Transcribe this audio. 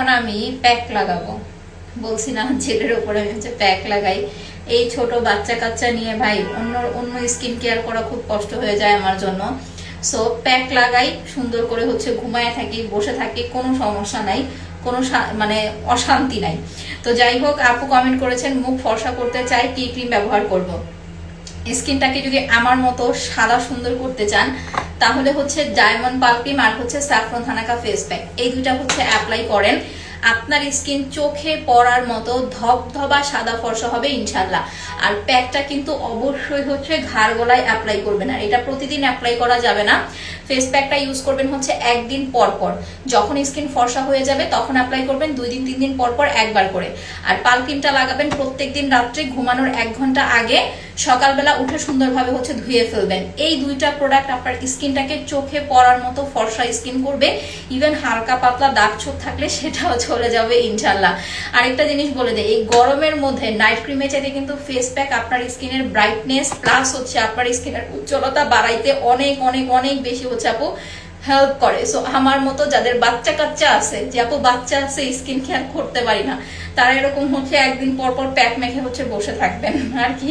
এখন আমি প্যাক লাগাবো। বলছি না ছেলের উপরে আমি হচ্ছে প্যাক লাগাই। এই ছোট বাচ্চা কাচ্চা নিয়ে ভাই, অন্য অন্য স্কিন কেয়ার করা খুব কষ্ট হয়ে যায় আমার জন্য। সো প্যাক লাগাই, সুন্দর করে হচ্ছে ঘুমায় থাকি, বসে থাকি, কোনো সমস্যা নাই, কোনো মানে অশান্তি নাই। তো যাই হোক, আপু কমেন্ট করেছেন, মুখ ফর্সা করতে চাই, কি ক্রিম ব্যবহার করব। স্কিনটাকে যদি আমার মতো সাদা সুন্দর করতে চান, তাহলে হচ্ছে ডায়মন্ড পাল আর হচ্ছে স্যাফরন থানাকা ফেস প্যাক। এই দুইটা হচ্ছে অ্যাপ্লাই করেন। আপনার স্কিন চোখে পড়ার মতো ধবধবা সাদা ফর্সা হবে ইনশাল্লাহ আর প্যাকটা কিন্তু অবশ্যই হচ্ছে ঘাড় গলায় অ্যাপ্লাই করবেন। আর এটা প্রতিদিন অ্যাপ্লাই করা যাবে না। ফেস প্যাকটা ইউজ করবেন হচ্ছে একদিন পর পর। যখন স্কিন ফর্সা হয়ে যাবে, তখন অ্যাপ্লাই করবেন দুই দিন, তিন দিন পর পর একবার করে। আর পাল ক্রিমটা লাগাবেন প্রত্যেকদিন রাত্রে, ঘুমানোর এক ঘণ্টা আগে। সকালবেলা উঠে সুন্দরভাবে হচ্ছে ধুয়ে ফেলবেন। এই দুইটা প্রোডাক্ট আপনার স্কিনটাকে চোখে পড়ার মতো ফর্সা স্কিন করবে। ইভেন হালকা পাতলা দাগ ছোপ থাকলে সেটাও চলে যাবে ইনশাল্লাহ আরেকটা জিনিস বলে দেয় এই গরমের মধ্যে নাইট ক্রিমের চাইতে কিন্তু ফেস প্যাক আপনার স্কিনের ব্রাইটনেস প্লাস হচ্ছে আপনার স্কিনের উজ্জ্বলতা বাড়াইতে অনেক অনেক অনেক বেশি হচ্ছে আপু হেল্প করে। সো আমার মতো যাদের বাচ্চা কাচ্চা আছে, যে, আপু, বাচ্চা আছে স্কিন কেয়ার করতে পারি না। তারা এরকম হচ্ছে, একদিন পর পর প্যাক মেখে হচ্ছে বসে থাকবেন, আর কি।